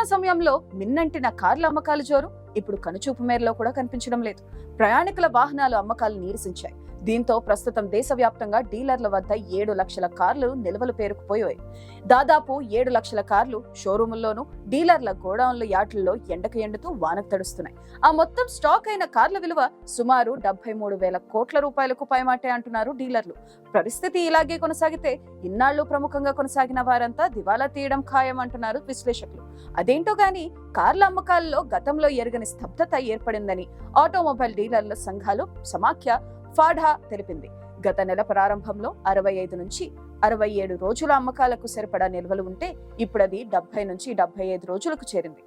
Corona సమయంలో మిన్నంటిన కార్ల అమ్మకాలు జోరు. ఇప్పుడు కనుచూపు మేరలో కూడా కనిపించడం లేదు. ప్రయాణికుల వాహనాలు అమ్మకాలు నీరసించాయి. దీంతో ప్రస్తుతం దేశవ్యాప్తంగా డీలర్ల వద్ద ఏడు లక్షల కార్లు నిల్వలు పేరుకుపోయాయి. దాదాపు ఏడు లక్షల కార్లు షోరూముల్లోనూ డీలర్ల గోడౌన్ల యార్డుల్లో ఎండకు ఎండుతూ వానకు తడుస్తున్నాయి. ఆ మొత్తం స్టాక్ అయిన కార్ల విలువ సుమారు డెబ్బై మూడు వేల కోట్ల రూపాయలకు పైమాటే అంటున్నారు డీలర్లు. పరిస్థితి ఇలాగే కొనసాగితే ఇన్నాళ్ళు ప్రముఖంగా కొనసాగిన వారంతా దివాలా తీయడం ఖాయం అంటున్నారు విశ్లేషకులు. అదేంటో గాని కార్ల అమ్మకాల్లో గతంలో ఎరగని స్తబ్దత ఏర్పడిందని ఆటోమొబైల్ డీలర్ల సంఘాలు సమాఖ్య ఫాడా తెలిపింది. గత నెల ప్రారంభంలో అరవై ఐదు నుంచి అరవై ఏడు రోజుల అమ్మకాలకు సరిపడా నిల్వలు ఉంటే ఇప్పుడు అది డెబ్బై నుంచి డెబ్బై ఐదు రోజులకు చేరింది.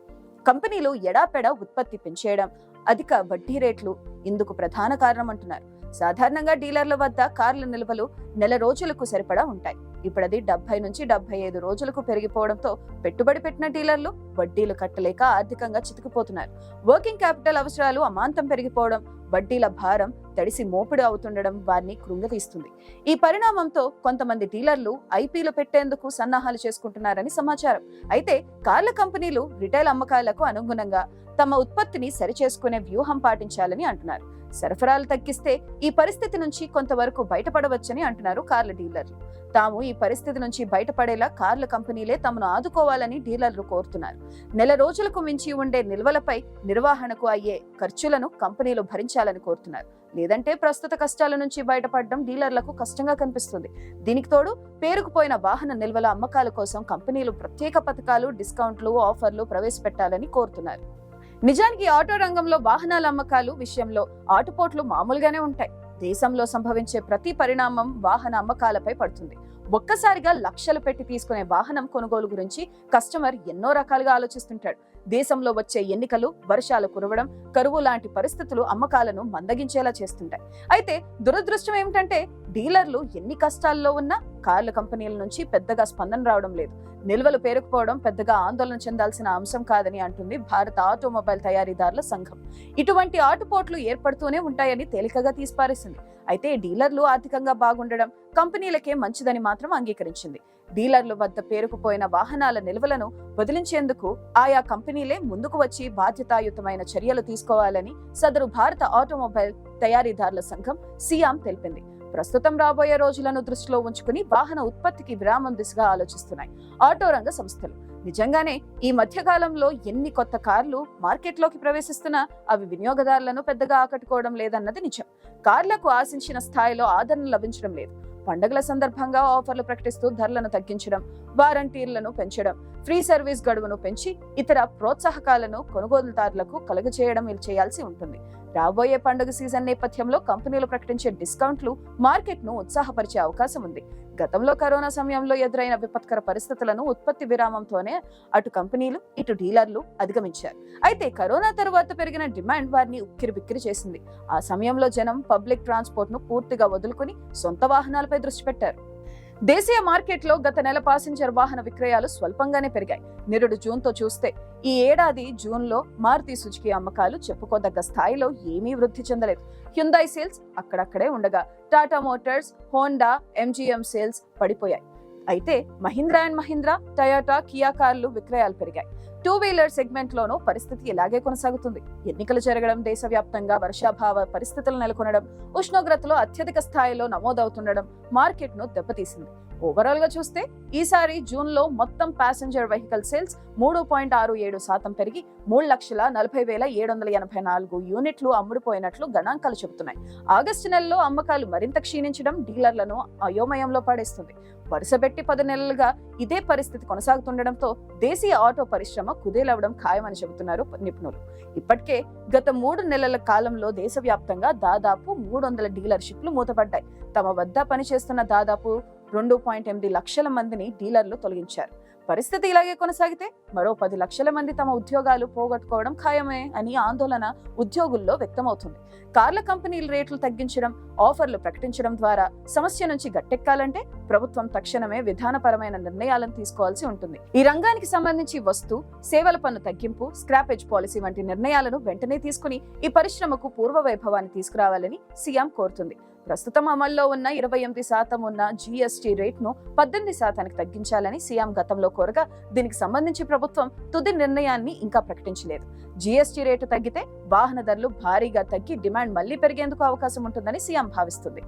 కంపెనీలు ఎడాపెడా ఉత్పత్తి పెంచేయడం అధిక వడ్డీ రేట్లు ఇందుకు ప్రధాన కారణం అంటున్నారు సాధారణంగా డీలర్ల వద్ద కార్ల నిల్వలు నెల రోజులకు సరిపడా ఉంటాయి. ఇప్పుడు అది డెబ్బై నుంచి డెబ్బై ఐదు రోజులకు పెరిగిపోవడంతో పెట్టుబడి పెట్టిన డీలర్లు వడ్డీలు కట్టలేక ఆర్థికంగా చితికిపోతున్నారు. వర్కింగ్ క్యాపిటల్ అవసరాలు అమాంతం పెరిగిపోవడం వడ్డీల భారం తడిసి మోపిడి అవుతుండడం వారిని కృంగతీస్తుంది ఈ పరిణామంతో కొంతమంది డీలర్లు ఐపీలు పెట్టేందుకు సన్నాహాలు చేసుకుంటున్నారని సమాచారం. అయితే కార్ల కంపెనీలు రిటైల్ అమ్మకాలకు అనుగుణంగా తమ ఉత్పత్తిని సరిచేసుకునే వ్యూహం పాటించాలని అంటున్నారు. సరఫరాలు తగ్గిస్తే ఈ పరిస్థితి నుంచి కొంతవరకు బయటపడవచ్చని అంటున్నారు కార్ల డీలర్లు. తాము ఈ పరిస్థితి నుంచి బయటపడేలా కార్ల కంపెనీలే తమను ఆదుకోవాలని డీలర్లు కోరుతున్నారు. నెల రోజులకు మించి ఉండే నిల్వలపై నిర్వహణకు అయ్యే ఖర్చులను కంపెనీలు భరించాలని కోరుతున్నారు. లేదంటే ప్రస్తుత కష్టాల నుంచి బయటపడడం డీలర్లకు కష్టంగా కనిపిస్తుంది. దీనికి తోడు పేరుకుపోయిన వాహన నిల్వల అమ్మకాల కోసం కంపెనీలు ప్రత్యేక పథకాలు డిస్కౌంట్లు ఆఫర్లు ప్రవేశపెట్టాలని కోరుతున్నారు. నిజానికి ఆటో రంగంలో వాహనాల అమ్మకాలు విషయంలో ఆటుపోట్లు మామూలుగానే ఉంటాయి. దేశంలో సంభవించే ప్రతి పరిణామం వాహన అమ్మకాలపై పడుతుంది. ఒక్కసారిగా లక్షలు పెట్టి తీసుకునే వాహనం కొనుగోలు గురించి కస్టమర్ ఎన్నో రకాలుగా ఆలోచిస్తుంటాడు. దేశంలో వచ్చే ఎన్నికలు వర్షాలు కురవడం కరువు లాంటి పరిస్థితులు అమ్మకాలను మందగించేలా చేస్తుంటాయి. అయితే దురదృష్టం ఏమిటంటే డీలర్లు ఎన్ని కష్టాల్లో ఉన్నా కార్ల కంపెనీల నుంచి పెద్దగా స్పందన రావడం లేదు. నిల్వలు పేరుకుపోవడం పెద్దగా ఆందోళన చెందాల్సిన అంశం కాదని అంటుంది భారత ఆటోమొబైల్ తయారీదారుల సంఘం. ఇటువంటి ఆటుపోట్లు ఏర్పడుతూనే ఉంటాయని తేలికగా తీసిపారేసింది. అయితే డీలర్లు ఆర్థికంగా బాగుండడం కంపెనీలకే మంచిదని మాత్రం అంగీకరించింది. డీలర్ల వద్ద పేరుకుపోయిన వాహనాల నిల్వలను వదిలించేందుకు ఆయా కంపెనీలే ముందుకు వచ్చి బాధ్యతాయుతమైన చర్యలు తీసుకోవాలని సదరు భారత ఆటోమొబైల్ తయారీదారుల సంఘం సియాం తెలిపింది. ప్రస్తుతం రాబోయే రోజులను దృష్టిలో ఉంచుకుని వాహన ఉత్పత్తికి విరామం దిశగా ఆలోచిస్తున్నాయి ఆటో రంగ సంస్థలు. నిజంగానే ఈ మధ్యకాలంలో ఎన్ని కొత్త కార్లు మార్కెట్లోకి ప్రవేశిస్తున్నా అవి వినియోగదారులను పెద్దగా ఆకట్టుకోవడం లేదన్నది నిజం. కార్లకు ఆశించిన స్థాయిలో ఆదరణ లభించడం లేదు. పండుగల సందర్భంగా ఆఫర్లు ప్రకటిస్తూ ధరలను తగ్గించడం వారంటీర్లను పెంచడం ఫ్రీ సర్వీస్ గడువును పెంచి ఇతర ప్రోత్సాహకాలను కొనుగోలుదారులకు కలుగజేయడం చేయాల్సి ఉంటుంది. రాబోయే పండుగ సీజన్ నేపథ్యంలో కంపెనీలు ప్రకటించే డిస్కౌంట్లు మార్కెట్ను ఉత్సాహపరిచే అవకాశం ఉంది. గతంలో కరోనా సమయంలో ఎదురైన విపత్కర పరిస్థితులను ఉత్పత్తి విరామంతోనే అటు కంపెనీలు ఇటు డీలర్లు అధిగమించారు. అయితే కరోనా తర్వాత పెరిగిన డిమాండ్ వారిని ఉక్కిరి బిక్కిరి చేసింది. ఆ సమయంలో జనం పబ్లిక్ ట్రాన్స్పోర్ట్ను పూర్తిగా వదులుకుని సొంత వాహనాలపై దృష్టి పెట్టారు. దేశీయ మార్కెట్లో గత నెల పాసింజర్ వాహన విక్రయాలు స్వల్పంగానే పెరిగాయి. నిరుడు జూన్తో చూస్తే ఈ ఏడాది జూన్లో మారుతి సుజుకి అమ్మకాలు చెప్పుకోదగ్గ స్థాయిలో ఏమీ వృద్ధి చెందలేదు. హ్యుందాయ్ సేల్స్ అక్కడక్కడే ఉండగా Tata Motors Honda MGM sales పడిపోయాయి. అయితే Mahindra and Mahindra Toyota Kia కార్లు విక్రయాలు పెరిగాయి. టూ వీలర్ సెగ్మెంట్ లోనూ పరిస్థితి ఇలాగే కొనసాగుతుంది. ఎన్నికలు జరగడం దేశవ్యాప్తంగా వర్షాభావ పరిస్థితులు నెలకొనడం ఉష్ణోగ్రతలో అత్యధిక స్థాయిలో నమోదవుతుండడం మార్కెట్ను దెబ్బతీసింది. ఓవరాల్గా చూస్తే ఈసారి జూన్లో మొత్తం ప్యాసింజర్ వెహికల్ సేల్స్ మూడు పాయింట్ ఆరు ఏడు శాతం పెరిగి మూడు లక్షల నలభై వేల ఏడు వందల ఎనభై నాలుగు యూనిట్లు అమ్ముడుపోయినట్లు గణాంకాలు చెబుతున్నాయి. ఆగస్టు నెలలో అమ్మకాలు మరింత క్షీణించడం డీలర్లను అయోమయంలో పడేస్తుంది. వరుసపెట్టి పది నెలలుగా ఇదే పరిస్థితి కొనసాగుతుండటంతో దేశీయ ఆటో పరిశ్రమ కుదేలవడం ఖాయమని చెబుతున్నారు నిపుణులు. ఇప్పటికే గత మూడు నెలల కాలంలో దేశవ్యాప్తంగా దాదాపు మూడు వందల డీలర్షిప్లు మూతపడ్డాయి. తమ వద్ద పనిచేస్తున్న దాదాపు రెండు పాయింట్ ఎనిమిది లక్షల మందిని డీలర్లు తొలగించారు. పరిస్థితి ఇలాగే కొనసాగితే మరో పది లక్షల మంది తమ ఉద్యోగాలు పోగొట్టుకోవడం ఖాయమే అని ఆందోళన ఉద్యోగుల్లో వ్యక్తమవుతుంది. కార్ల కంపెనీల రేట్లు తగ్గించడం ఆఫర్లు ప్రకటించడం ద్వారా సమస్య నుంచి గట్టెక్కాలంటే ప్రభుత్వం తక్షణమే విధానపరమైన నిర్ణయాలను తీసుకోవాల్సి ఉంటుంది. ఈ రంగానికి సంబంధించి వస్తు సేవల పన్ను తగ్గింపు స్క్రాపేజ్ పాలసీ వంటి నిర్ణయాలను వెంటనే తీసుకుని ఈ పరిశ్రమకు పూర్వ వైభవాన్ని తీసుకురావాలని సీఎం కోరుతుంది. ప్రస్తుతం అమల్లో ఉన్న ఇరవై ఎనిమిది శాతం ఉన్న జీఎస్టీ రేట్ను పద్దెనిమిది శాతానికి తగ్గించాలని సీఎం గతంలో కోరగా దీనికి సంబంధించి ప్రభుత్వం తుది నిర్ణయాన్ని ఇంకా ప్రకటించలేదు. జీఎస్టీ రేటు తగ్గితే వాహన ధరలు భారీగా తగ్గి డిమాండ్ మళ్ళీ పెరిగేందుకు అవకాశం ఉంటుందని సీఎం భావిస్తుంది.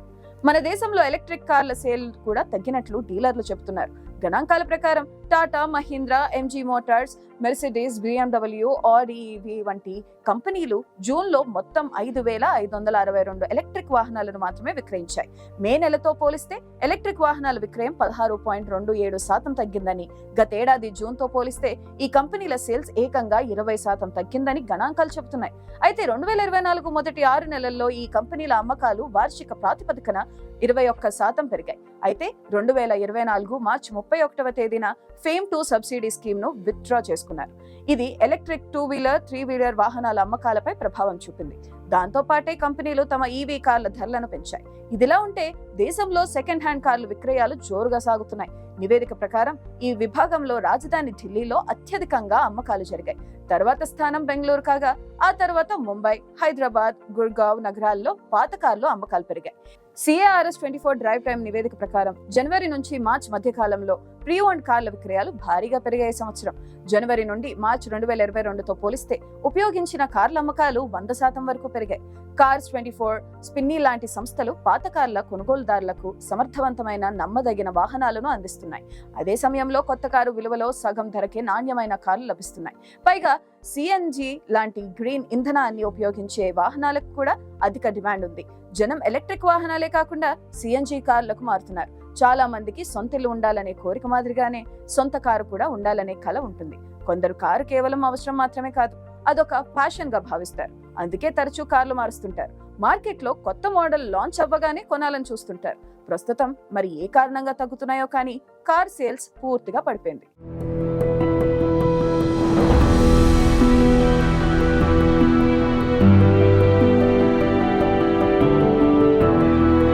మన దేశంలో ఎలక్ట్రిక్ కార్ల సేల్ కూడా తగ్గినట్లు డీలర్లు చెబుతున్నారు. గణాంకాల ప్రకారం Tata Mahindra MG Motors Mercedes BMW REV వంటి కంపెనీలు జూన్లో మొత్తం ఐదు వేల ఐదు వందల అరవై రెండు ఎలక్ట్రిక్ వాహనాలను మాత్రమే విక్రయించాయి. మే నెలతో పోలిస్తే ఎలక్ట్రిక్ వాహనాల విక్రయం పదహారు పాయింట్ రెండు ఏడు శాతం తగ్గిందని గతేడాది జూన్తో పోలిస్తే ఈ కంపెనీల సేల్స్ ఏకంగా ఇరవై శాతం తగ్గిందని గణాంకాలు చెబుతున్నాయి. అయితే రెండు వేల ఇరవై నాలుగు మొదటి ఆరు నెలల్లో ఈ కంపెనీల అమ్మకాలు వార్షిక ప్రాతిపదికన ఇరవై ఒక్క శాతం పెరిగాయి. అయితే రెండు వేల ఇరవై నాలుగు మార్చి ముప్పై ఒకటవ తేదీన ఫేమ్ టూ సబ్సిడీ స్కీమ్ను విత్డ్రా చేసుకున్నారు. ఇది electric two wheeler three wheeler వాహనాల అమ్మకాలపై ప్రభావం చూపింది. దాంతోపాటే కంపెనీలు తమ ఈవీ కార్ల ధరలను పెంచాయి. ఇదిలా ఉంటే దేశంలో సెకండ్ హ్యాండ్ కార్లు విక్రయాలు జోరుగా సాగుతున్నాయి. నివేదిక ప్రకారం ఈ విభాగంలో రాజధాని ఢిల్లీలో అత్యధికంగా అమ్మకాలు జరిగాయి. తర్వాత స్థానం బెంగళూరు కాగా ఆ తర్వాత ముంబై హైదరాబాద్ గుర్గావ్ నగరాల్లో పాత కార్లు అమ్మకాలు పెరిగాయి. CARS twenty four drive time నివేదిక ప్రకారం జనవరి నుంచి మార్చ్ మధ్యకాలంలో ప్రీ ఓన్ కార్ల విక్రయాలు భారీగా పెరిగాయి సంవత్సరం. జనవరి నుండి మార్చి రెండు వేల ఇరవై రెండుతో పోలిస్తే ఉపయోగించిన కార్ల అమ్మకాలు వంద శాతం వరకు పెరిగాయి. కార్స్ ట్వంటీ ఫోర్ స్పిన్నీ లాంటి సంస్థలు పాత కార్ల కొనుగోలుదారులకు సమర్థవంతమైన నమ్మదగిన వాహనాలను అందిస్తున్నాయి. అదే సమయంలో కొత్త కారు విలువలో సగం ధరకే నాణ్యమైన కార్లు లభిస్తున్నాయి. పైగా సిఎన్జి లాంటి గ్రీన్ ఇంధనాన్ని ఉపయోగించే వాహనాలకు కూడా అధిక డిమాండ్ ఉంది. జనం ఎలక్ట్రిక్ వాహనాలే కాకుండా సిఎన్జి కార్లకు మారుతున్నారు. చాలా మందికి సొంత ఇల్లు ఉండాలనే కోరిక మాదిరిగానే సొంత కారు కూడా ఉండాలనే కల ఉంటుంది. కొందరు కారు కేవలం అవసరం మాత్రమే కాదు అదొక ఫ్యాషన్గా భావిస్తారు. అందుకే తరచూ కార్లు మారుస్తుంటారు. మార్కెట్లో కొత్త మోడల్ లాంచ్ అవ్వగానే కొనాలని చూస్తుంటారు. ప్రస్తుతం మరి ఏ కారణంగా తగ్గుతున్నాయో కానీ కార్ సేల్స్ పూర్తిగా పడిపోయింది.